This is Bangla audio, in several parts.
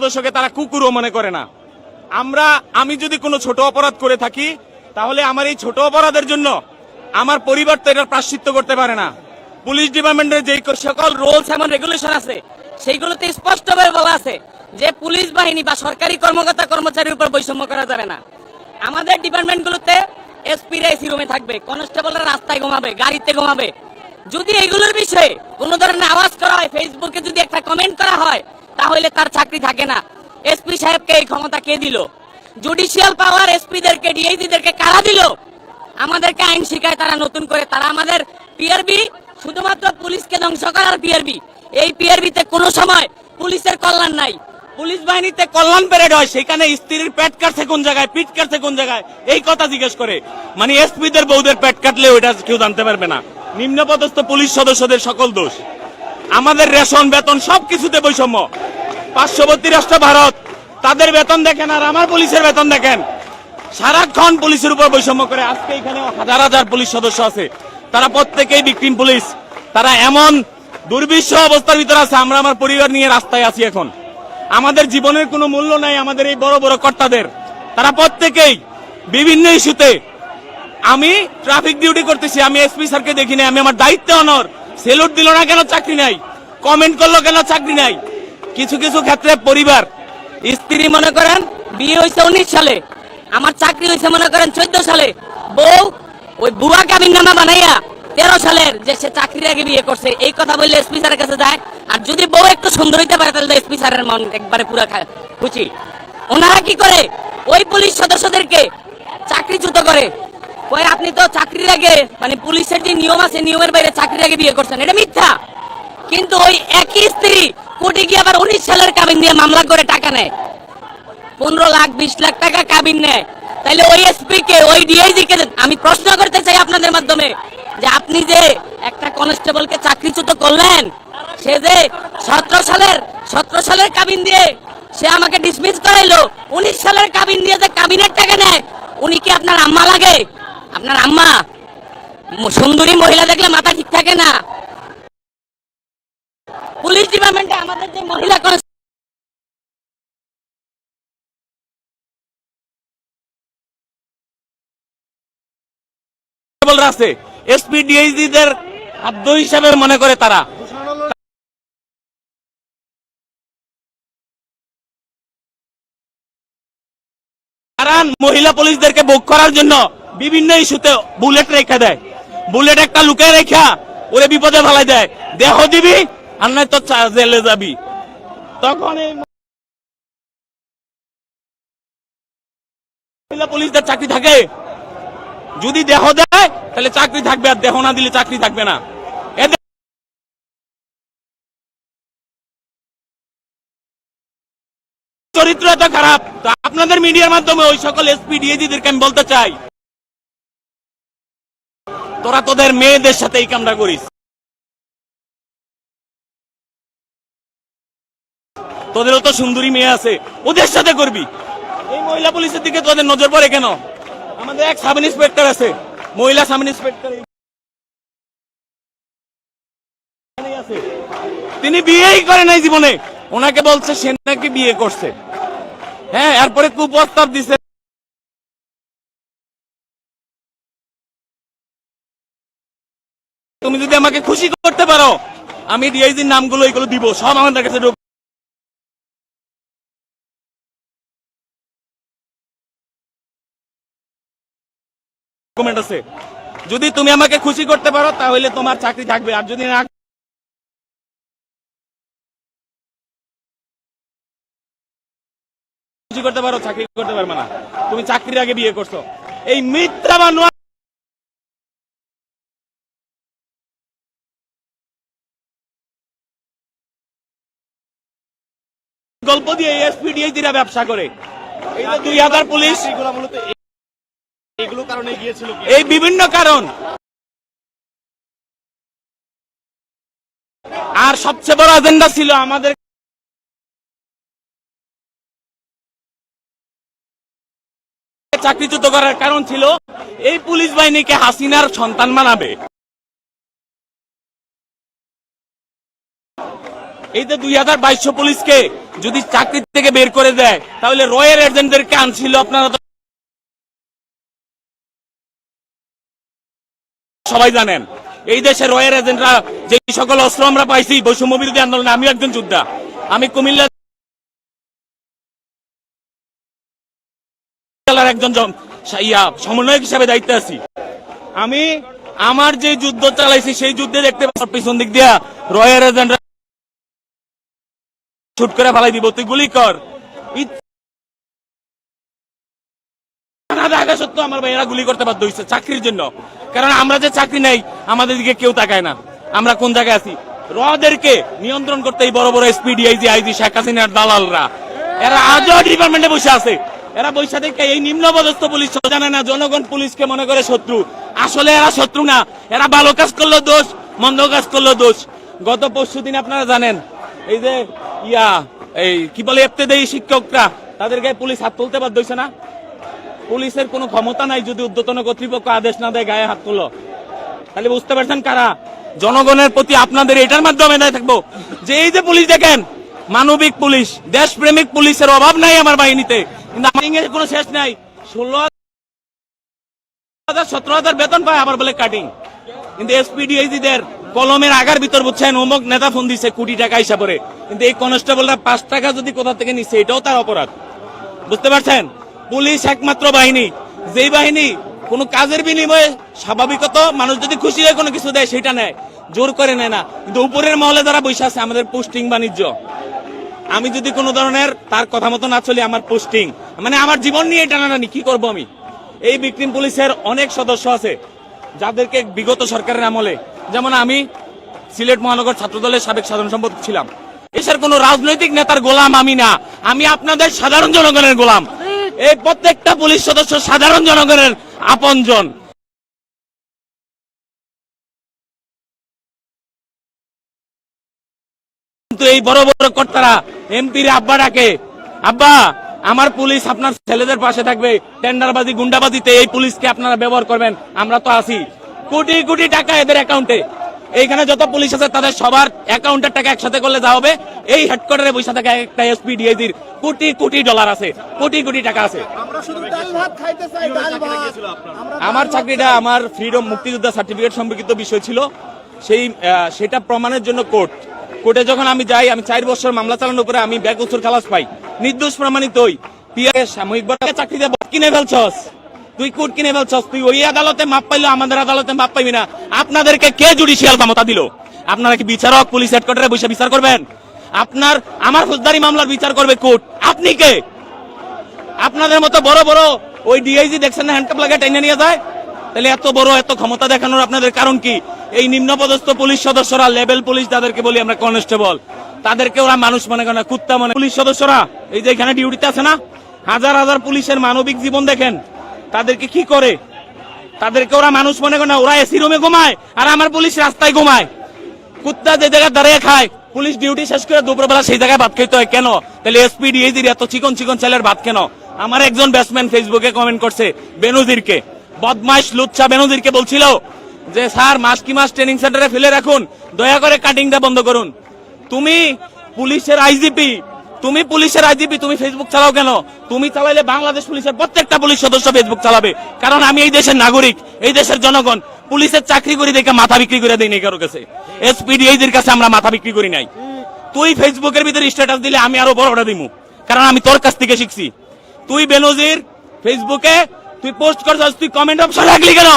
সদস্যকে তারা কুকুরও মনে করে না। আমরা, আমি যদি কোনো ছোট অপরাধ করে থাকি, তাহলে আমার এই ছোট অপরাধের জন্য আমার পরিবার তো এটার প্রাশ্চিত্য করতে পারে না। পুলিশ ডিপার্টমেন্টের যে সকল রুলস এবং রেগুলেশন আছে, সেইগুলোতে স্পষ্টভাবে বলা আছে যে পুলিশ বাহিনী বা সরকারি কর্মকর্তা কর্মচারীর উপর বৈষম্য করা যাবে না। আমাদের ডিপার্টমেন্টগুলোতে এসপি রা এসি রুমে থাকবে, কনস্টেবলরা রাস্তায় ঘুমাবে, গাড়িতে ঘুমাবে। যদি এগুলোর বিষয়ে কোনো ধরনের আওয়াজ করা হয়, ফেসবুকে যদি একটা কমেন্ট করা হয় তাহলে তার চাকরি থাকে না? এসপি সাহেবকে এই ক্ষমতা কে দিল? জুডিশিয়াল পাওয়ার এসপিদেরকে ডিআইজিদেরকে কারা দিল? আমাদেরকে আইন শিখায় তারা নতুন করে। তারা আমাদের পিআরবি শুধুমাত্র পুলিশকে ধ্বংস করার পিআরবি এই পিআরবিতে কোনো সময় পুলিশের কল্যাণ নাই। পুলিশ বাহিনীতে কল্যাণ প্যারেড হয়, সেখানে স্ত্রীর পেট কাটছে কোন জায়গায়, পিঠ কাটছে কোন জায়গায়? এই কথা জিজ্ঞেস করে। মানে এসপিদের বউদের পেট কাটলে ওইটা কেউ জানতে পারবে না। নিম্নপদস্থ পুলিশ সদস্যদের সকল দোষ। আমাদের রেশন, বেতন সবকিছুতে বৈষম্য। পার্শ্ববর্তী রাষ্ট্র ভারত, তাদের বেতন দেখেন আর আমার পুলিশের বেতন দেখেন। সারাক্ষণ পুলিশের উপর বৈষম্য করে আজকে এখানে হাজার হাজার পুলিশ সদস্য আছে। তারা প্রত্যেকেই বিক্রিম পুলিশ। তারা এমন দুর্বিশ্ব অবস্থার ভিতরে আছে, আমরা আমার পরিবার নিয়ে রাস্তায় আছি এখন। আমাদের জীবনের কোনো মূল্য নাই, আমাদের এই বড় বড় কর্তাদের। তারা প্রত্যেকেই বিভিন্ন ইস্যুতে আমি ট্রাফিক ডিউটি করতেছি, আমি এসপি স্যারকে দেখি দেখিনি আমি আমার দায়িত্বে অনর সেলুট দিল না কেন চাকরি নাই? কমেন্ট করল কেন চাকরি নাই? কিছু কিছু ক্ষেত্রে পরিবার, স্ত্রী মনে করেন বিয়ে হয়েছে উনিশ সালে, আমার চাকরি হয়েছে মনে করেন চোদ্দ সালে। বউ, ওই বুয়া কাবিন নামা বানাইয়া তেরো সালের যে সে চাকরির আগে বিয়ে করছে, এই কথা বললে এসপি স্যারের কাছে যায়। আর যদি বউ একটু সুন্দর হইতে পারে, তাহলে এসপি স্যারের মন একবারে পুরা খুশি। ওনারা কি করে? ওই পুলিশ সদস্যদেরকে চাকরিচ্যুত করে। ওই আপনি তো চাকরির আগে মানে পুলিশের যে নিয়ম আছে, নিয়মের বাইরে চাকরির আগে বিয়ে করছেন, এটা মিথ্যা। কিন্তু ওই একই স্ত্রী কোর্টে গিয়ে আবার উনিশ সালের কাবিন দিয়ে মামলা করে টাকা নেয়। পনেরো লাখ, বিশ লাখ টাকা কাবিন নেয়। তাহলে ওই এসপি কে, ওই ডিআইজি কে আমি প্রশ্ন করতে চাই আপনাদের মাধ্যমে যে আপনি যে একটা কনস্টেবলকে চাকরিচ্যুত করলেন, সে যে সতেরো সালের সতেরো সালের কাবিন দিয়ে সে আমাকে ডিসমিস করাইলো, উনিশ সালের কাবিন দিয়ে যে কাবিনের টাকা নেয়, উনি কি আপনার আম্মা লাগে? আপনার আম্মা, সুন্দরী মহিলা দেখলে মাথা ঠিক থাকে না? পুলিশ ডিপার্টমেন্টে আমাদের যে মহিলা আছে এসপি হিসাবে মনে করে তারা। তারা মহিলা পুলিশদেরকে বুক করার জন্য বিভিন্ন ইস্যুতে বুলেট রেখে দেয়। বুলেট একটা লুকে রেখা, ওরে বিপদে ফেলাই দেয়। দেহ দিবি আর নয় তো জেলে যাবি। তখন পুলিশদের চাকরি থাকে। যদি দেহ দেয়, তাহলে চাকরি থাকবে আর দেহ না দিলে চাকরি থাকবে না। চরিত্র এত খারাপ। তো আপনাদের মিডিয়ার মাধ্যমে ওই সকল এসপি, ডিএজিদেরকে আমি বলতে চাই, তোরা তোদের মেয়েদের সাথে এই কামটা করিস। তোদেরও তো সুন্দরী মেয়ে আছে। ওদের সাথে করবি। এই মহিলা পুলিশের দিকে তোদের নজর পড়ে কেন? আমাদের এক সাব ইন্সপেক্টর আছে। মহিলা সাব ইন্সপেক্টর তিনি বিয়েই করে নাই জীবনে। ওনাকে বলছে সে নাকি বিয়ে করছে। হ্যাঁ এরপরে কুপ্রস্তাব দিছে। তুমি যদি আমাকে খুশি করতে পারো, আমি ডিআইজির নামগুলো এগুলো দিব, সব আমাদের কাছে ডকুমেন্ট আছে। যদি তুমি আমাকে খুশি করতে পারো, তাহলে তোমার চাকরি থাকবে। আর যদি না খুশি করতে পারো, চাকরি করতে পারবে না। তুমি চাকরির আগে বিয়ে করছ। এই মিথ্যা বা গল্প দিয়ে এসপি ডিআইজিরা ব্যবসা করে। এই দুই হাজার পুলিশ এই- বিভিন্ন কারণ। আর সবচেয়ে বড় এজেন্ডা ছিল আমাদের চাকরিচ্যুত করার কারণ ছিল এই পুলিশ বাহিনীকে হাসিনার সন্তান মানাবে। এই যে দুই হাজার বাইশশো পুলিশকে যদি চাকরি থেকে বের করে দেয়, তাহলে রয়ের এজেন্টদেরকে আনছিল আপনারা সবাই জানেন। এই দেশে রয়ের এজেন্টরা, যে সকল অস্ত্র আমরা পাইছি, বৈষম্য বিরোধী আন্দোলনে আমিও একজন যোদ্ধা। আমি কুমিল্লা জেলার একজন সমন্বয়ক হিসাবে দায়িত্বে আছি। আমি আমার যে যুদ্ধ চালাইছি, সেই যুদ্ধে দেখতে পাচ্ছি পিছন দিক দিয়া রয়ের এজেন্টরা শুট করে ফেলাই দিব। তুই গুলি কর। না দেখা সত্ত্বেও আমার ভাইয়েরা গুলি করতে বাধ্য হয়েছে চাকরির জন্য। কারণ আমরা যে চাকরি নেই, আমাদের দিকে কেউ তাকায় না। আমরা কোন জায়গায় আছি? রদেরকে নিয়ন্ত্রণ করতে এই বড় বড় এসপি ডিআইজি আইজি শেখ হাসিনার দালালরা। এরা আজও ডিপার্টমেন্টে বসে আছে। এরা বৈশা থেকে এই নিম্ন পদস্থ পুলিশ জানে না, জনগণ পুলিশকে মনে করে শত্রু। আসলে এরা শত্রু না, এরা ভালো কাজ করল দোষ, মন্দ কাজ করল দোষ। গত পরশু দিন আপনারা জানেন, এই যে ইয়া, এই কি বলে এফতে দেয় শিক্ষকরা তাদেরকে পুলিশ হাত তুলতে বাধ্য হয়েছে না? পুলিশের কোনো ক্ষমতা নাই যদি উদ্যতন কর্তৃপক্ষ আদেশ না দেয়, গায়ে হাত তুলো। তাহলে বুঝতে পারছেন কারা? জনগণের প্রতি আপনাদের এটার মাধ্যমে দায় থাকব। যে এই যে পুলিশ দেখেন, মানবিক পুলিশ, দেশপ্রেমিক পুলিশের অভাব নাই আমার বাহিনীতে। কিন্তু আমার কোনো শেষ নাই। ষোলো হাজার, সতেরো হাজার বেতন পায় আবার বলে কাটিং কিন্তু এসপিডিআইজিদের কলমের আগার ভিতর বুঝছেন, অমুক নেতা ফোন দিছে কোটি টাকা হিসাবে কিন্তু এই কনস্টেবলরা পাঁচ টাকা যদি কোথা থেকে নিচ্ছে এটাও তার অপরাধ। বুঝতে পারছেন? পুলিশ একমাত্র বাহিনী। যেই বাহিনী কোনো কাজের বিনিময়ে স্বাভাবিকত মানুষ যদি খুশি হয়ে কোনো কিছু দেয়, সেটা নেয়। জোর করে নেয় না। কিন্তু উপরের মহলে যারা বসে আছে, আমাদের পোস্টিং বাণিজ্য। আমি যদি কোনো ধরনের তার কথা মতো না চলি, আমার পোস্টিং। মানে আমার জীবন নিয়ে টানাটানি, কি করব আমি? এই বিক্রিম পুলিশের অনেক সদস্য আছে, যাদেরকে বিগত সরকারের আমলে, যেমন আমি সিলেট মহানগর ছাত্রদলের সাবেক সাধারণ সম্পাদক ছিলাম। এসের কোন রাজনৈতিক নেতার গোলাম আমি না। আমি আপনাদের সাধারণ জনগণের গোলাম। এই প্রত্যেকটা পুলিশ সদস্য সাধারণ জনগণের আপনজন। কিন্তু এই বড় বড় কর্তারা, এমপির আব্বা ডাকে আব্বা, আমার পুলিশ আপনার ছেলেদের পাশে থাকবে, টেন্ডারবাজি, গুন্ডাবাজিতে এই পুলিশকে আপনারা ব্যবহার করবেন, আমরা তো আছি। কোটি কোটি টাকা এদের অ্যাকাউন্টে এইখানে যত পুলিশ আছে তাদের সবার অ্যাকাউন্টের টাকা একসাথে করলে যা হবে। এই হেডকোয়ার্টারে বসে থাকা একটা এসপি ডিআইজির কোটি কোটি ডলার আছে কোটি কোটি টাকা আছে। আমরা শুধু ডাল ভাত খাইতে চাই ডাল ভাত। আমরা আমার চাকরিটা আমার ফ্রিডম মুক্তিযোদ্ধা সার্টিফিকেট সম্পর্কিত বিষয় ছিল। সেই আহ, সেটা প্রমাণের জন্য কোর্ট কোর্টে যখন আমি যাই আমি চার বছর মামলা চালানোর পরে আমি ব্যাগ উত্তর খালাস পাই। নির্দোষ প্রমাণিত হই। পিআর সাময়িকভাবে চাকরিতে কিনে ফেলছস? তুই কোর্ট কিনে ফেলছস? তুই ওই আদালতে মাপ পাইলো, আমাদের আদালতে মাপ পাইবি না। আপনাদেরকে কে জুডিশিয়াল ক্ষমতা দিল? আপনারা কি বিচারক, পুলিশ হেডকোয়ার্টারে বসে বিচার করবেন? আপনার, আমার ফৌজদারি মামলার বিচার করবে কোর্ট। আপনি কে? আপনাদের মতো বড় বড় ওই ডিআইজি দেখছেন না হ্যান্ডকাপ লাগে টেনে নিয়ে যায়? তাহলে এত বড়, এত ক্ষমতা দেখানোর আপনাদের কারণ কি? এই নিম্নপদস্থ পুলিশ সদস্যরা লেভেল পুলিশ যাদেরকে বলি আমরা কনস্টেবল তাদেরকে ওরা মানুষ মনে করে না, কুত্তা মনে পুলিশ সদস্যরা, এই যে এখানে ডিউটিতে আছে না? হাজার হাজার পুলিশের মানবিক জীবন দেখেন। তাদেরকে কি করে? তাদেরকে ওরা মানুষ মনে করে না, ওরা এসি রুমে ঘুমায় আর আমার পুলিশ রাস্তায় ঘুমায়। কুত্তা যে জায়গায় দাঁড়িয়ে খায়, পুলিশ ডিউটি শেষ করে দুপুরবেলা সেই জায়গায় ভাত খেতে হয়। কেন? তাহলে এসপি ডিএজির এত চিকন চিকন ছেলের ভাত কেন? আমার একজন ব্যাটসম্যান ফেসবুকে কমেন্ট করছে, বেনজিরকে। বদমাইশ, লুচ্ছা বেনজিরকে বলছিল যে, স্যার, মাস কি মাস ট্রেনিং সেন্টারে ফেলে রাখুন। দয়া করে কাটিংটা বন্ধ করুন। তুমি পুলিশের আইজিপি তুমি পুলিশের আইজিপি, তুমি ফেসবুক চালাও কেন? তুমি চালাইলে বাংলাদেশ পুলিশের প্রত্যেকটা পুলিশ সদস্য ফেসবুক চালাবে। কারণ আমি এই দেশের নাগরিক, এই দেশের জনগণ। পুলিশের চাকরি করে দেখে মাথা বিক্রি করে দিই কারও কাছে। এসপিডিআইদের কাছে আমরা মাথা বিক্রি করি নাই। তুই ফেসবুকের ভিতরে স্ট্যাটাস দিলে আমি আরও বড় দিমু। কারণ আমি তোর কাছ থেকে শিখছি। তুই বেনজির ফেসবুকে তুই পোস্ট করছিস, তুই কমেন্ট অপশন রাখলি কেন?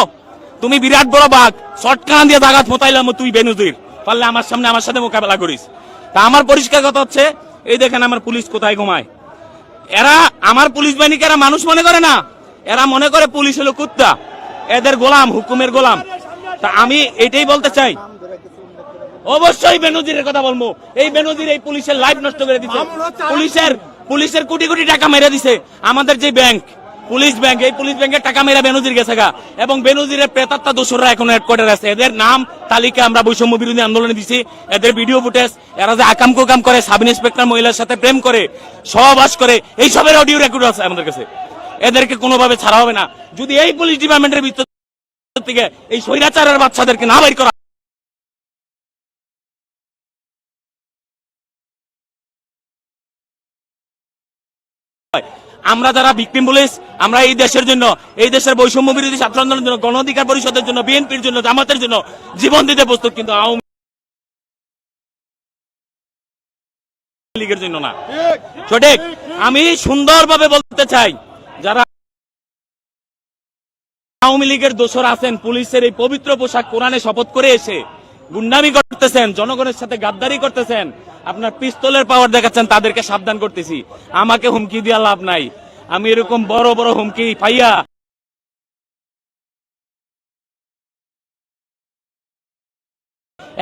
তুমি বিরাট বড় বাঘ। শর্ট কান দিয়ে দাগাত মোতাইলাম তুই বেনজির। পারলে আমার সামনে আমার সাথে মোকাবেলা করিস। তা আমার পরিষ্কার কথা হচ্ছে এই দেখেন আমার পুলিশ কোথায় ঘুমায়। এরা আমার পুলিশ বাহিনীকে এরা মানুষ মনে করে না। এরা মনে করে পুলিশ হলো কুত্তা। এদের গোলাম হুকুমের গোলাম। তা আমি এটাই বলতে চাই। অবশ্যই বেনজিরের কথা বলব। এই বেনজির এই পুলিশের লাইফ নষ্ট করে দিছে। পুলিশের পুলিশের কোটি কোটি টাকা মেরে দিছে। আমাদের যে ব্যাংক পুলিশ ব্যাংক, এই পুলিশ ব্যাংকের টাকা মেরে বেনজির গেছে গা। এবং বেনজিরের প্রেতাত্মা দোসররা এখন হেডকোয়ার্টার আছে। এদের নাম, তালিকা আমরা বৈষম্য বিরোধী আন্দোলনে দিছি। এদের ভিডিও ফুটেজ এরা যে আকাম কুকাম করে, সাব ইন্সপেক্টর মহিলার সাথে প্রেম করে সহবাস করে, এই সবের অডিও রেকর্ড আছে আমাদের কাছে। এদেরকে কোনোভাবে ছাড়া হবে না। যদি এই পুলিশ ডিপার্টমেন্টের ভিতর থেকে এই স্বৈরাচারের বাচ্চাদেরকে না বাইর করা আমরা যারা ভিকটিম পুলিশ আমরা এই দেশের জন্য, এই দেশের বৈষম্য বিরোধী ছাত্র আন্দোলনের জন্য, গণ অধিকার পরিষদের জন্য, বিএনপির জন্য, জামাতের জন্য জীবন দিতে প্রস্তুত, কিন্তু আওয়ামী আমি সুন্দরভাবে বলতে চাই, যারা আওয়ামী লীগের দোষর আছেন, পুলিশের এই পবিত্র পোশাক কোরআনে শপথ করে এসে গুন্ডামি করতেছেন, জনগণের সাথে গাদ্দারি করতেছেন, আপনার পিস্তলের পাওয়ার দেখাচ্ছেন, তাদেরকে সাবধান করতেছি। আমাকে হুমকি দিয়া লাভ নাই। আমি এরকম বড় বড় হুমকি পাইয়া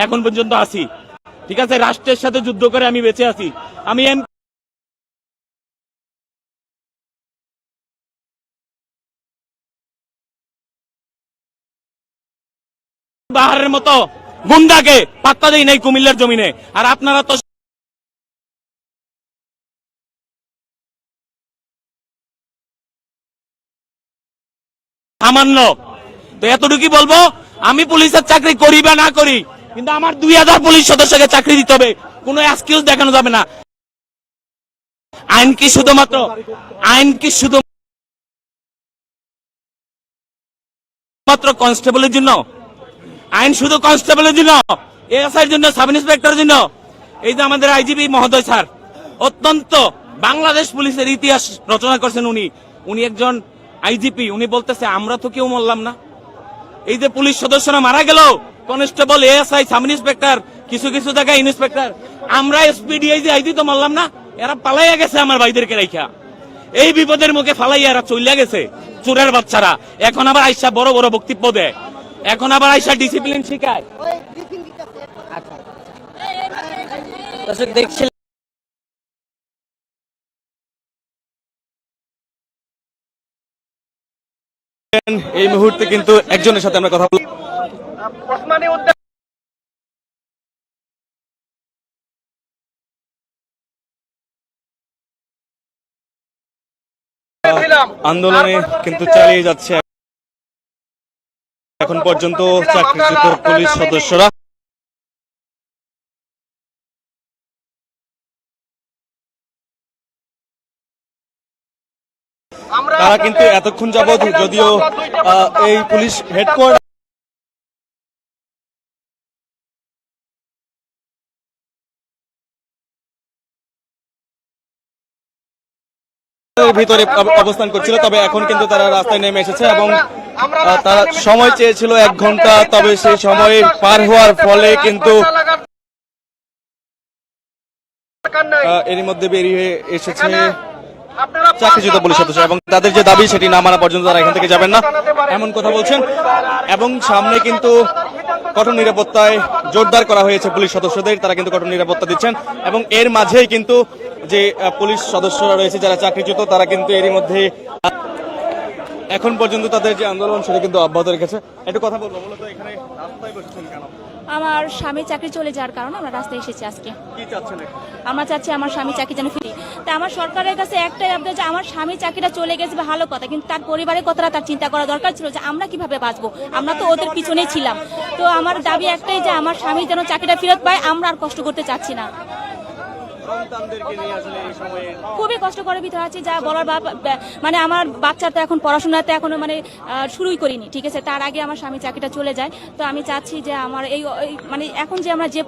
এখন পর্যন্ত আছি। ঠিক আছে, রাষ্ট্রের সাথে যুদ্ধ করে আমি বেঁচে আছি। আমি এম বাহারের মতো গুন্ডাকে পাত্তা দেই নাই কুমিল্লার জমিনে। আর আপনারা তো সামান্য। তো এতটুকুই বলব, আমি পুলিশের চাকরি করি বা না করি, কিন্তু আমার দুই হাজার পুলিশ সদস্যকে চাকরি দিতে হবে, কোনো এক্সকিউজ দেখানো যাবে না। আইন কি শুধুমাত্র, আইন কি শুধু মাত্র কনস্টেবলের জন্য? আইন শুধু কনস্টেবলের জন্য, এএসআইয়ের জন্য, সাব ইন্সপেক্টরের জন্য। এই যে আমাদের আইজিপি মহোদয় স্যার, অত্যন্ত বাংলাদেশ পুলিশের ইতিহাস রচনা করছেন উনি। উনি একজন আইজিপি, উনি বলতেছে, আমরা তো কেউ মরলাম না। এই যে পুলিশ সদস্যরা মারা গেল, কনস্টেবল, এএসআই, সাব ইন্সপেক্টর, কিছু কিছু জায়গায় ইন্সপেক্টর, আমরা এসপিডি এই যে আইজি তো মারলাম না, এরা পালাইয়া গেছে আমার ভাইদেরকে রাইখা। এই বিপদের মুখে ফালাইয়া এরা চলিয়া গেছে, চোরের বাচ্চারা। এখন আবার আইসা বড় বড় বক্তব্য দেয়। এখন আবার আইসা ডিসিপ্লিন শিখায়। দর্শক দেখছিলেন এই মুহূর্তে কিন্তু একজনের সাথে আমরা কথা বলব। আন্দোলনে কিন্তু চালিয়ে যাচ্ছে। এখন পর্যন্ত চাকরিচ্যুত পুলিশ সদস্যরা তারা কিন্তু এতক্ষণ যাবৎ যদিও এই পুলিশ হেডকোয়ার্টার ভিতরে অবস্থান করছিল, তবে এখন কিন্তু তারা রাস্তায় নেমে এসেছে এবং তারা সময় চেয়েছিল এক ঘণ্টা, তবে সেই সময় পার হওয়ার ফলে কিন্তু এরই মধ্যে বেরিয়ে এসেছে চাকরিচ্যুত পুলিশ সদস্য এবং তাদের যে দাবি সেটি না মানা পর্যন্ত তারা এখান থেকে যাবেন না। এমন কথা বলছেন। এবং সামনে কিন্তু কঠোর নিরাপত্তায় জোরদার করা হয়েছে পুলিশ সদস্যদের। তারা কিন্তু কঠোর নিরাপত্তা দিচ্ছেন। এবং এর মাঝেই কিন্তু যে পুলিশ সদস্যরা রয়েছে যারা চাকরিচ্যুত তারা কিন্তু এরই মধ্যে এখন পর্যন্ত তাদের যে আন্দোলন সেটা কিন্তু অব্যাহত রেখেছে। একটু কথা বলব মূলত এখানে রাস্তায় বসেছেন কেন? আমার স্বামী চাকরি চলে যাওয়ার কারণে আমরা রাস্তায় এসেছি আজকে। কি চাচ্ছেন আমরা চাচ্ছি আমার স্বামী চাকরি যেন ফিরি। তা আমার সরকারের কাছে একটাই আবদার যে আমার স্বামী চাকরিটা চলে গেছে ভালো কথা কিন্তু তার পরিবারের কথাটা তার চিন্তা করা দরকার ছিল যে আমরা কীভাবে বাঁচবো। আমরা তো ওদের পিছনেই ছিলাম। তো আমার দাবি একটাই যে আমার স্বামী যেন চাকরিটা ফেরত পায় আমরা আর কষ্ট করতে চাচ্ছি না। সন্তানদেরকে নিয়ে আসলে এই সময়ে খুবই কষ্ট করে ভিতরে আছি যা বলার মানে আমার বাচ্চা তো এখন পড়াশোনাতে এখনও মানে শুরুই করিনি ঠিক আছে? তার আগে আমার স্বামী চাকরিটা চলে যায়। তো আমি চাচ্ছি যে আমার এই মানে এখন যে আমরা যে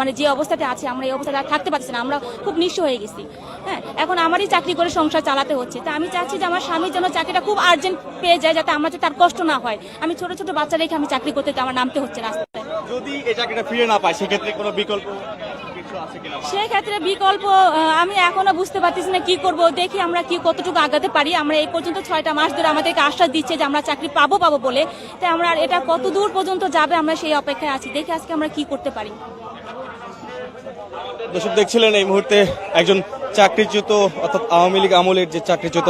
মানে যে অবস্থাতে আছি আমরা এই অবস্থাতে থাকতে পারছি না আমরা খুব নিঃস্ব হয়ে গেছি। হ্যাঁ এখন আমারই চাকরি করে সংসার চালাতে হচ্ছে। তা আমি চাচ্ছি যে আমার স্বামীর জন্য চাকরিটা খুব আর্জেন্ট পেয়ে যায় যাতে আমার তার কষ্ট না হয়। আমি ছোট ছোট বাচ্চা রেখে আমি চাকরি করতে আমার নামতে হচ্ছে রাস্তায়। যদি এই চাকরিটা ফিরে না পায় সেক্ষেত্রে কোনো বিকল্প? কিছু আছে কিনা সেই ক্ষেত্রে বিকল্প আমি এখনও বুঝতে পারতেছি না কি করব। দেখি আমরা কি কতটুকু আগাতে পারি। আমরা এই পর্যন্ত ছয়টা মাস ধরে আমাদেরকে আশ্বাস দিচ্ছে যে আমরা চাকরি পাবো পাবো বলে। তাই আমরা এটা কত দূর পর্যন্ত যাবে আমরা সেই অপেক্ষায় আছি। দেখি আজকে আমরা কি করতে পারি। দর্শক দেখছিলেন এই মুহূর্তে একজন চাকরিচ্যুত অর্থাৎ আওয়ামী লীগ আমলের যে চাকরিচ্যুত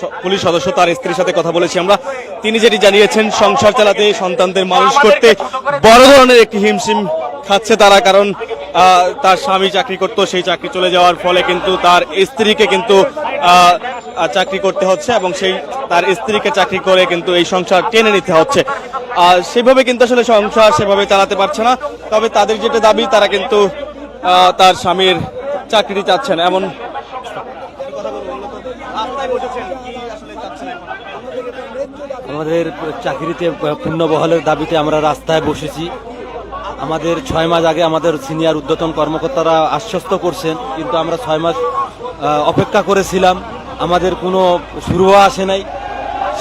স- পুলিশ সদস্য তার স্ত্রীর সাথে কথা বলেছি আমরা। তিনি যেটি জানিয়েছেন সংসার চালাতে সন্তানদের মানুষ করতে বড় ধরনের একটি হিমশিম খাচ্ছে তারা। কারণ তার স্বামী চাকরি করতো, সেই চাকরি চলে যাওয়ার ফলে কিন্তু তার স্ত্রীকে কিন্তু চাকরি করতে হচ্ছে এবং সেই তার স্ত্রীকে চাকরি করে কিন্তু এই সংসার টেনে নিতে হচ্ছে। আর সেভাবে কিন্তু আসলে সংসার সেভাবে চালাতে পারছে না, তবে তাদের যেটা দাবি, তারা কিন্তু তার স্বামীর চাকরি চাচ্ছেন। এমন আমাদের চাকরিতে পূর্ণ বহালের দাবিতে আমরা রাস্তায় বসেছি। আমাদের ছয় মাস আগে আমাদের সিনিয়র উদ্যতন কর্মকর্তারা আশ্বস্ত করছেন, কিন্তু আমরা ছয় মাস অপেক্ষা করেছিলাম। আমাদের কোনো শুরু আসে নাই।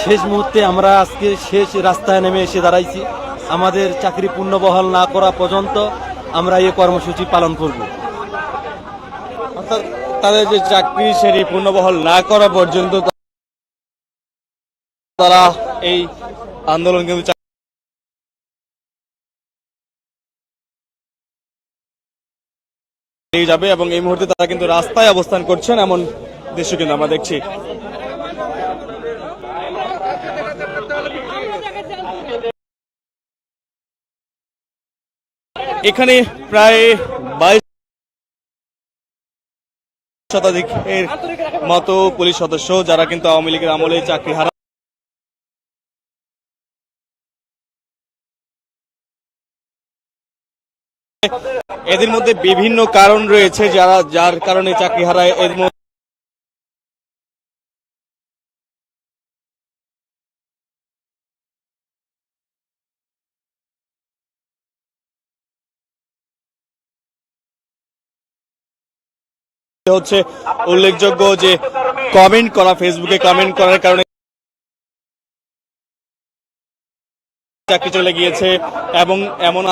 শেষ মুহূর্তে আমরা আজকে শেষ রাস্তায় নেমে এসে দাঁড়াইছি। আমাদের চাকরি পূর্ণ বহাল না করা পর্যন্ত আমরা এই কর্মসূচি পালন করব। অর্থাৎ তাদের যে চাকরি সেটি পূর্ণবহাল না করা পর্যন্ত তারা এই আন্দোলন কিন্তু চালিয়ে যাবে এবং এই মুহূর্তে তারা কিন্তু রাস্তায় অবস্থান করছেন এমন দৃশ্য কিন্তু আমরা দেখছি। এখানে প্রায় বাইশ শতাধিক এর মতো পুলিশ সদস্য যারা কিন্তু আওয়ামী লীগের আমলে চাকরি হারা এদের মধ্যে বিভিন্ন কারণ রয়েছে যারা, যার কারণে চাকরি হারায় এর মধ্যে হচ্ছে উল্লেখযোগ্য যে কমেন্ট করা ফেসবুকে কমেন্ট করার কারণে চাকরি চলে গিয়েছে এবং এমন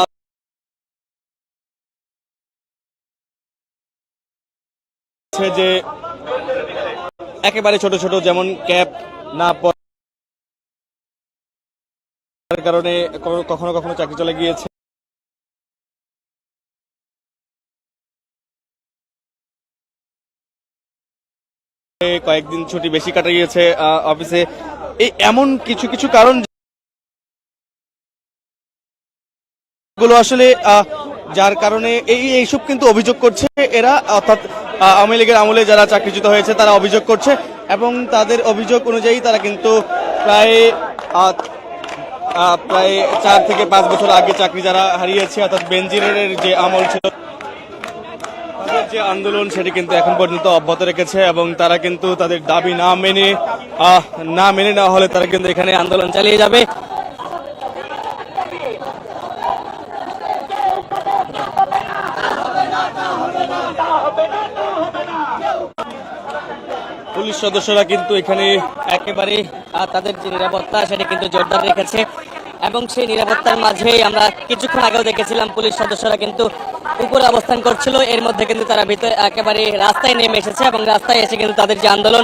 আছে যে একেবারে ছোট ছোট যেমন ক্যাপ না কারণে কখনো কখনো চাকরি চলে গিয়েছে। কয়েকদিন ছুটি বেশি কাটা গিয়েছে অফিসে। এই এমন কিছু কিছু কারণগুলো আসলে যার কারণে এই এইসব কিন্তু অভিযোগ করছে। এরা, অর্থাৎ আওয়ামী লীগের আমলে যারা চাকরিচ্যুত হয়েছে, তারা অভিযোগ করছে এবং তাদের অভিযোগ অনুযায়ী তারা কিন্তু প্রায় প্রায় চার থেকে পাঁচ বছর আগে চাকরি যারা হারিয়েছে, অর্থাৎ বেনজিরের যে আমল ছিল যে আন্দোলন সেটি কিন্তু এখন পর্যন্ত অব্যাহত রেখেছে এবং তারা কিন্তু তাদের দাবি না মেনে না মেনে না হলে তারা কিন্তু এখানে আন্দোলন চালিয়ে যাবে। পুলিশ সদস্যরা কিন্তু এখানে একেবারে তাদের যে নিরাপত্তা, সেটা কিন্তু জোরদার রেখেছে। এবং সেই নিরাপত্তার মাঝেই আমরা কিছুক্ষণ আগেও দেখেছিলাম পুলিশ সদস্যরা কিন্তু উপরে অবস্থান করছিল। এর মধ্যে কিন্তু তারা ভিতরে একেবারে রাস্তায় নেমে এসেছে এবং রাস্তায় এসে কিন্তু তাদের যে আন্দোলন,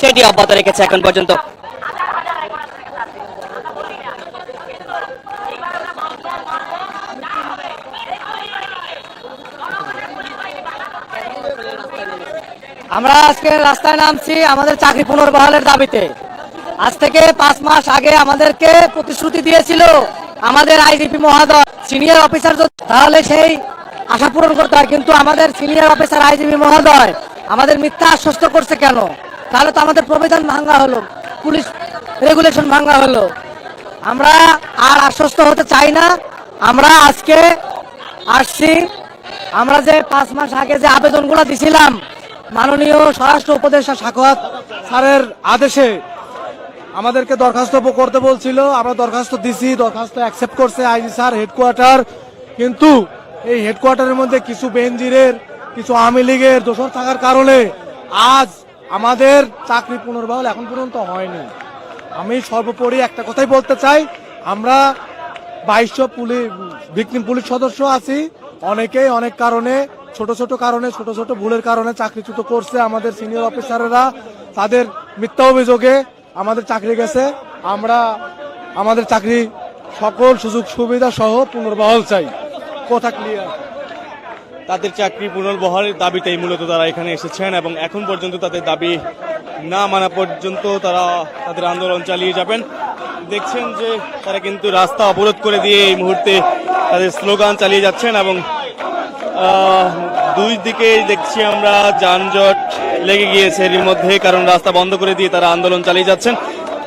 সেটি অব্যাহত রেখেছে এখন পর্যন্ত। আমরা আজকে রাস্তায় নামছি আমাদের চাকরি পুনর্বহালের দাবিতে। আজ থেকে পাঁচ মাস আগে আমাদেরকে প্রতিশ্রুতি দিয়েছিল আমাদের আইজিপি মহোদয়, সিনিয়র অফিসার তাহলে সেই আশা পূরণ করতে হয়, কিন্তু আমাদের সিনিয়র অফিসার আইজিপি মহোদয় আমাদের মিথ্যা আশ্বস্ত করছে কেন? তাহলে তো আমাদের প্রবিধান ভাঙ্গা হলো, পুলিশ রেগুলেশন ভাঙ্গা হলো। আমরা আর আশ্বস্ত হতে চাই না। আমরা আজকে আসছি। আমরা যে পাঁচ মাস আগে যে আবেদনগুলো দিছিলাম মাননীয় স্বরাষ্ট্র উপদেষ্টা সাক্ষাৎ স্যারের আদেশে আমাদেরকে দরখাস্ত করতে বলছিল। আমরা দরখাস্ত দিছি, দরখাস্ত অ্যাকসেপ্ট করছে আইজি স্যার হেডকোয়ার্টার কিন্তু এই হেডকোয়ার্টারের মধ্যে কিছু বেঞ্জিরের কিছু আওয়ামী লীগের দোষর থাকার কারণে আজ আমাদের চাকরি পুনর্বহাল এখন পর্যন্ত হয়নি। আমি সর্বোপরি একটা কথাই বলতে চাই, আমরা বাইশশো পুলিশ ভিকটিম পুলিশ সদস্য আছি। অনেকেই অনেক কারণে ছোট ছোট কারণে, ছোট ছোট ভুলের কারণে চাকরিচ্যুত করছে আমাদের সিনিয়র অফিসাররা তাদের মিথ্যা অভিযোগে আমাদের চাকরি গেছে। আমরা আমাদের চাকরি সকল সুযোগ সুবিধা সহ পুনর্বহাল চাই। কথা ক্লিয়ার তাদের চাকরি পুনর্বহালের দাবিতেই মূলত তারা এখানে এসেছেন এবং এখন পর্যন্ত তাদের দাবি না মানা পর্যন্ত তারা তাদের আন্দোলন চালিয়ে যাবেন। দেখছেন যে তারা কিন্তু রাস্তা অবরোধ করে দিয়ে এই মুহূর্তে তাদের স্লোগান চালিয়ে যাচ্ছেন এবং দুই দিকে দেখছি আমরা যানজট লেগে গিয়েছে এর মধ্যে, কারণ রাস্তা বন্ধ করে দিয়ে তারা আন্দোলন চালিয়ে যাচ্ছেন।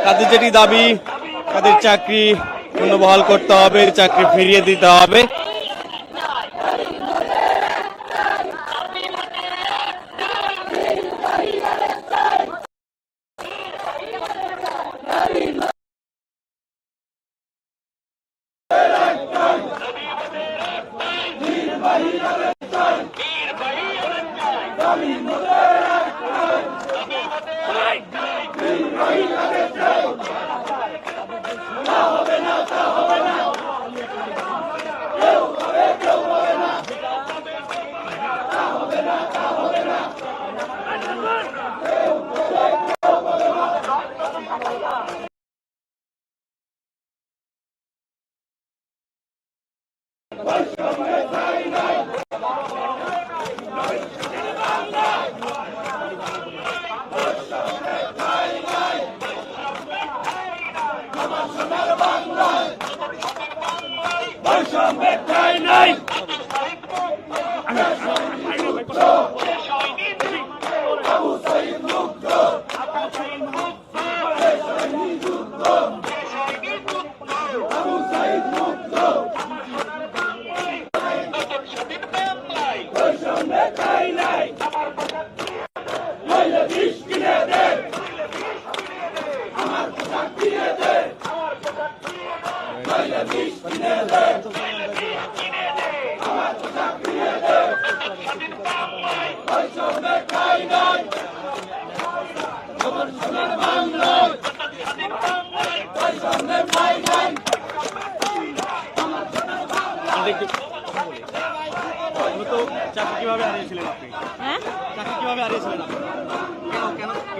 তাদের যেটি দাবি, তাদের চাকরি পুনর্বহাল করতে হবে, চাকরি ফিরিয়ে দিতে হবে।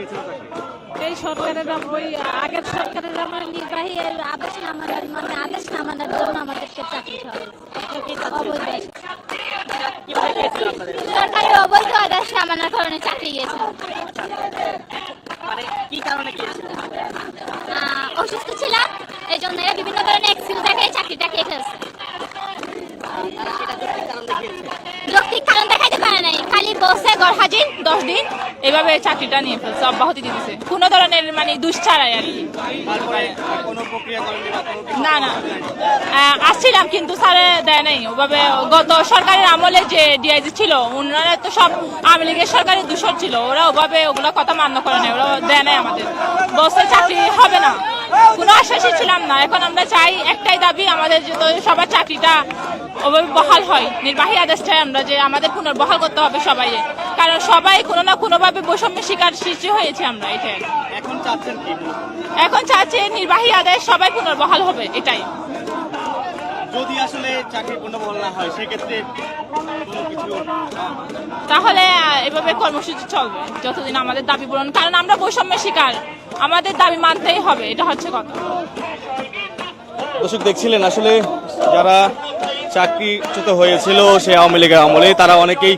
গিয়েছিল চাকরি এই সরকারের ওই আগের সরকারের আমার নির্বাহী আদেশ নামার মানে আদেশ নামানোর জন্য আমাদেরকে চাকরি সরকারি অবৈধ আদেশ নামানোর কারণে চাকরি গিয়েছিল মানে কি কারণে গিয়েছিলেন আহ, অসুস্থ ছিলাম এই জন্য এরা বিভিন্ন ধরনের এক্সকিউজ দেখে চাকরিটা খেয়ে ফেলছে যৌক্তিক কারণ দেখাইতে পারে নাই খালি বসে গড় হাজির দশ দিন এভাবে চাকরিটা নিয়ে ফেলছে, অব্যাহতি দিতেছে কোনো ধরনের মানে দুশ্চারাই আর কি। না না। আসছিলাম কিন্তু স্যারে দেয় নাই। ওভাবে গত সরকারের আমলে যে ডিআইজি ছিল ওনারা তো সব আওয়ামী লীগের সরকারের দূষণ ছিল। ওরা ওভাবে ওগুলো কথা মান্য করে নাই, ওরা দেয় নাই আমাদের। বসে চাকরি হবে না। কোনো আশ্বাসই ছিলাম না। এখন আমরা চাই একটাই দাবি আমাদের যে সবার চাকরিটা ওভাবে বহাল হয়। নির্বাহী আদেশ চাই আমরা যে আমাদের পুনর্বহাল করতে হবে সবাই কারণ সবাই কোনো না কোনোভাবে বৈষম্যের শিকার সৃষ্টি হয়েছে আমরা এটাই। এখন চাচ্ছেন এখন চাচ্ছে নির্বাহী আদেশ সবাই পুনর্বহাল হবে এটাই। যদি আসলে চাকরি পুনর্বহাল না হয় সেক্ষেত্রে তাহলে এভাবে কর্মসূচি চলবে যতদিন আমাদের দাবি পূরণ কারণ আমরা বৈষম্যের শিকার আমাদের দাবি মানতেই হবে এটা হচ্ছে কথা। দর্শক দেখছিলেন আসলে যারা চাকরিচ্যুত হয়েছিল সে আওয়ামী লীগের আমলে তারা অনেকেই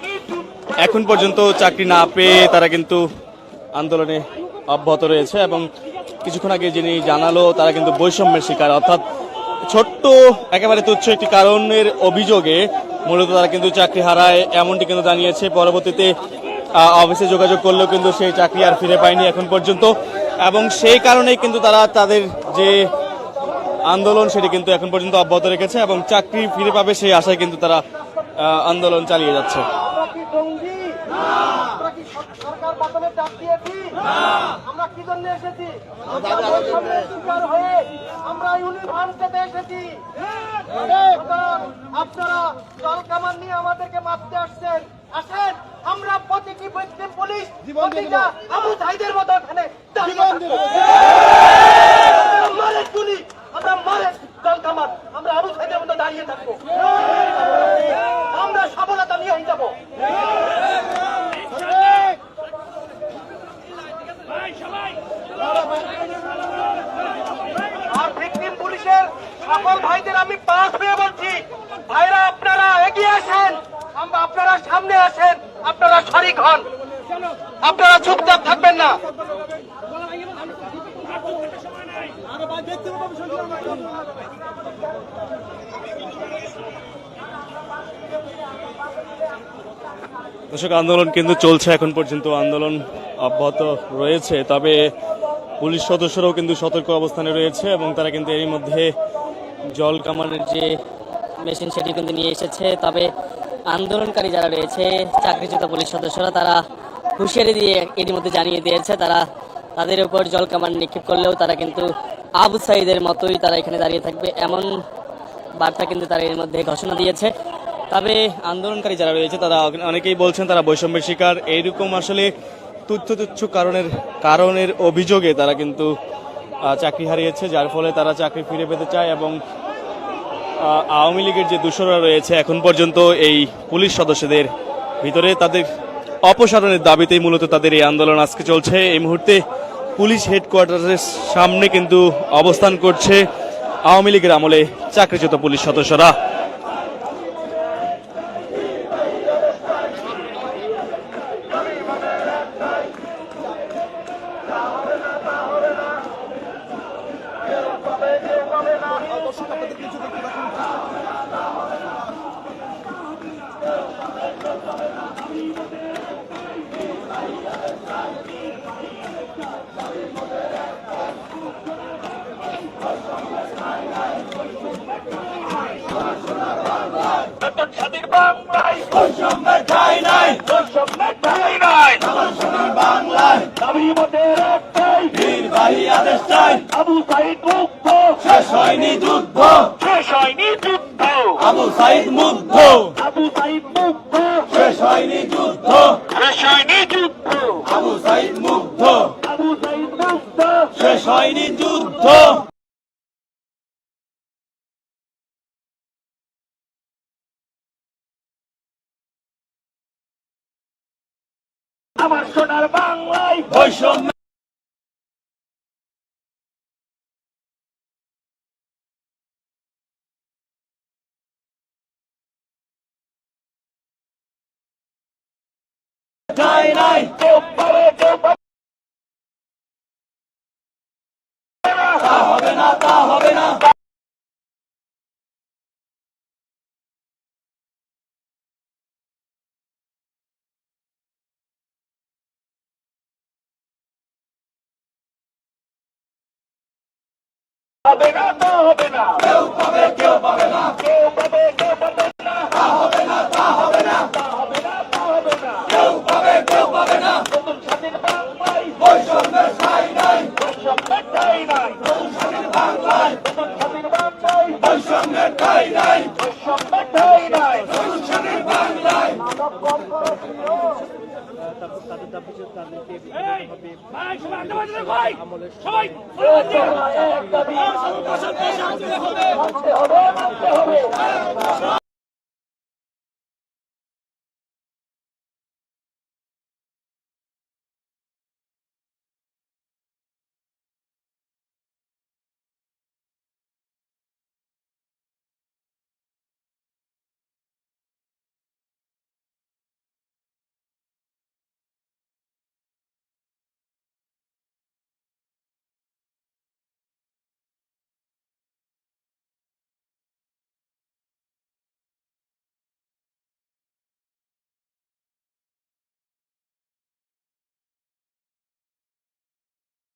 এখন পর্যন্ত চাকরি না পেয়ে তারা কিন্তু আন্দোলনে অব্যাহত রয়েছে এবং কিছুক্ষণ আগে যিনি জানালো তারা কিন্তু বৈষম্যের শিকার অর্থাৎ ছোট্ট, একেবারে তুচ্ছ একটি কারণের অভিযোগে মূলত তারা কিন্তু চাকরি হারায়, এমনটি কিন্তু জানিয়েছে। পরবর্তীতে অফিসে যোগাযোগ করলেও কিন্তু সেই চাকরি আর ফিরে পায়নি এখন পর্যন্ত। এবং সেই কারণেই কিন্তু তারা তাদের যে আন্দোলন, সেটি কিন্তু এখন পর্যন্ত অব্যাহত রেখেছে এবং চাকরি ফিরে পাবে সেই আশায় কিন্তু তারা আন্দোলন চালিয়ে যাচ্ছে। আমরা কি জন্য এসেছি? হয়ে আমরা ইউনিফর্ম পেতে এসেছি আপনারা জল কামান নিয়ে আমাদেরকে মারতে আসছেন আসেন আমরা প্রতিটি ব্যক্তি পুলিশ আবু মতো দাঁড়িয়ে থাকব। আমরা মারে গুলি আমরা মারে জল কামান আমরা আবু সাইদের মতো দাঁড়িয়ে থাকব আমরা সফলতা নিয়ে যাব আর ভিকটিম পুলিশের সকল ভাইদের আমি পাশ হয়ে বলছি ভাইরা আপনারা এগিয়ে আসেন আমরা আপনারা সামনে আসেন আপনারা শরিক হন আপনারা চুপচাপ থাকবেন না দর্শক, আন্দোলন কিন্তু চলছে এখন পর্যন্ত। আন্দোলন অব্যাহত রয়েছে, তবে পুলিশ সদস্যরাও কিন্তু সতর্ক অবস্থানে রয়েছে এবং তারা কিন্তু এরই মধ্যে জল কামানের যে মেশিন, সেটি কিন্তু নিয়ে এসেছে। তবে আন্দোলনকারী যারা রয়েছে, চাকরিচ্যুত পুলিশ সদস্যরা, তারা হুঁশিয়ারি দিয়ে এরই মধ্যে জানিয়ে দিয়েছে, তারা তাদের উপর জল কামান নিক্ষেপ করলেও তারা কিন্তু আবু সাইদের মতোই তারা এখানে দাঁড়িয়ে থাকবে। এমন বার্তা কিন্তু তারা এর মধ্যে ঘোষণা দিয়েছে। তবে আন্দোলনকারী যারা রয়েছে, তারা অনেকেই বলছেন তারা বৈষম্যের শিকার। এইরকম আসলে তুচ্ছ তুচ্ছ কারণের কারণের অভিযোগে তারা কিন্তু চাকরি হারিয়েছে, যার ফলে তারা চাকরি ফিরে পেতে চায় এবং আওয়ামী লীগের যে দূষররা রয়েছে, এখন পর্যন্ত এই পুলিশ সদস্যদের ভিতরে তাদের অপসারণের দাবিতেই মূলত তাদের এই আন্দোলন আজকে চলছে। এই মুহূর্তে পুলিশ হেডকোয়ার্টারের সামনে কিন্তু অবস্থান করছে আওয়ামী লীগের আমলে চাকরিচ্যুত পুলিশ সদস্যরা দাবি মোদের একটাই নির্বাহী আদেশ চাই আবু সাইদ মুক্ত শেষ হয়নি যুদ্ধ শেষ হয়নি যুদ্ধ আবু সাইদ মুগ্ধ আবু সাইদ মুক্ত শেষ হয়নি যুদ্ধ শেষ হয়নি যুদ্ধ আবু সাইদ মুগ্ধ আবু সাইদ মুক্ত শেষ হয়নি যুদ্ধ আমার সোনার বাংলায় হবে না তা হবে না। কেউ পাবে কেউ পাবে না। কেউ পাবে কেউ পাবে না। তা হবে না তা হবে না। তা হবে না তা হবে না। কেউ পাবে কেউ পাবে না। নতুন স্বাধীন বাংলায়। বৈষম্যের ঠাই নাই। বৈষম্যের ঠাঁই নাই। নতুন স্বাধীন বাংলায়। নতুন স্বাধীন বাংলায়। বৈষম্যের ঠাই নাই। বৈষম্যের ঠাঁই নাই। নতুন স্বাধীন বাংলায়। হবে